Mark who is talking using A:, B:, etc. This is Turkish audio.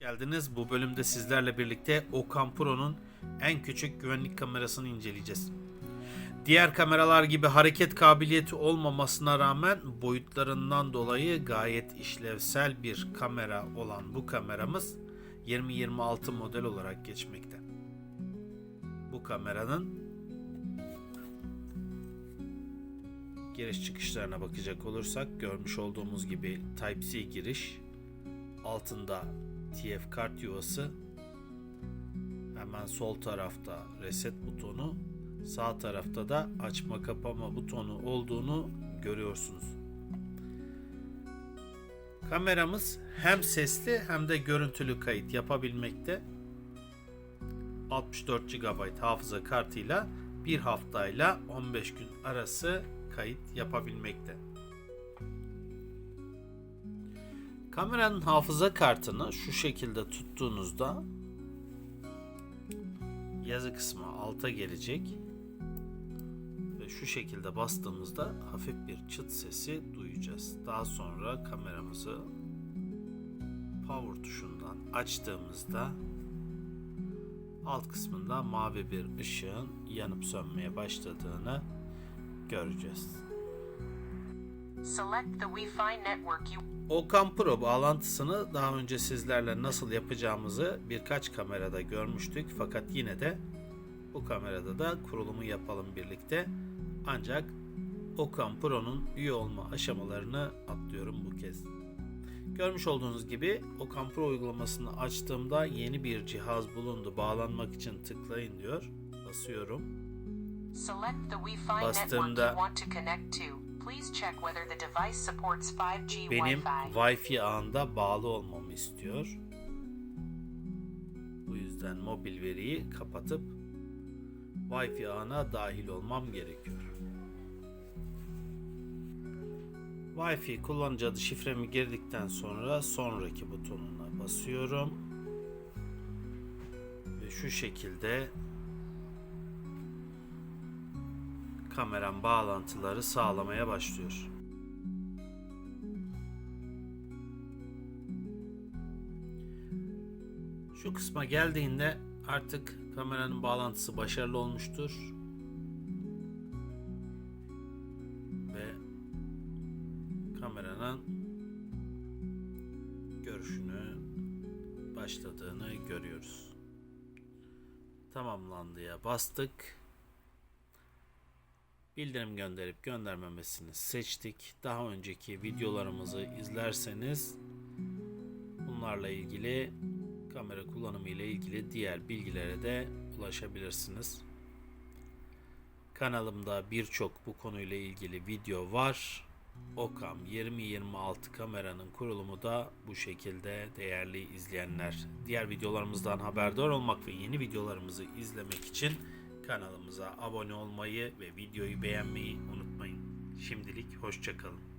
A: geldiniz. Bu bölümde sizlerle birlikte Okan Pro'nun en küçük güvenlik kamerasını inceleyeceğiz. Diğer kameralar gibi hareket kabiliyeti olmamasına rağmen boyutlarından dolayı gayet işlevsel bir kamera olan bu kameramız 2026 model olarak geçmekte. Bu kameranın giriş çıkışlarına bakacak olursak görmüş olduğumuz gibi Type-C giriş, altında TF kart yuvası, hemen sol tarafta reset butonu, sağ tarafta da açma kapama butonu olduğunu görüyorsunuz. Kameramız hem sesli hem de görüntülü kayıt yapabilmekte. 64 GB hafıza kartıyla bir haftayla 15 gün arası kayıt yapabilmekte. Kameranın hafıza kartını şu şekilde tuttuğunuzda yazı kısmı alta gelecek ve şu şekilde bastığımızda hafif bir çıt sesi duyacağız. Daha sonra kameramızı power tuşundan açtığımızda alt kısmında mavi bir ışığın yanıp sönmeye başladığını göreceğiz.
B: Select the Wi-Fi network you
A: Okan Pro bağlantısını daha önce sizlerle nasıl yapacağımızı birkaç kamerada görmüştük fakat yine de bu kamerada da kurulumu yapalım birlikte. Ancak Okan Pro'nun üye olma aşamalarını atlıyorum bu kez. Görmüş olduğunuz gibi Okan Pro uygulamasını açtığımda yeni bir cihaz bulundu. Bağlanmak için tıklayın diyor. Basıyorum. Bastığımda-
B: network you want to connect to. Please check whether the device supports 5G
A: Benim
B: Wi-Fi.
A: Wi-Fi ağında bağlı olmamı istiyor. Bu yüzden mobil veriyi kapatıp Wi-Fi ağına dahil olmam gerekiyor. Wi-Fi kullanıcı adı şifremi girdikten sonra sonraki butonuna basıyorum. Ve şu şekilde kameram bağlantıları sağlamaya başlıyor. Şu kısma geldiğinde artık kameranın bağlantısı başarılı olmuştur. Ve kameranın görüşünü başladığını görüyoruz. Tamamlandıya bastık. Bildirim gönderip göndermemesini seçtik. Daha önceki videolarımızı izlerseniz bunlarla ilgili kamera kullanımı ile ilgili diğer bilgilere de ulaşabilirsiniz. Kanalımda birçok bu konuyla ilgili video var. Okam 2026 kameranın kurulumu da bu şekilde değerli izleyenler. Diğer videolarımızdan haberdar olmak ve yeni videolarımızı izlemek için kanalımıza abone olmayı ve videoyu beğenmeyi unutmayın. Şimdilik hoşçakalın.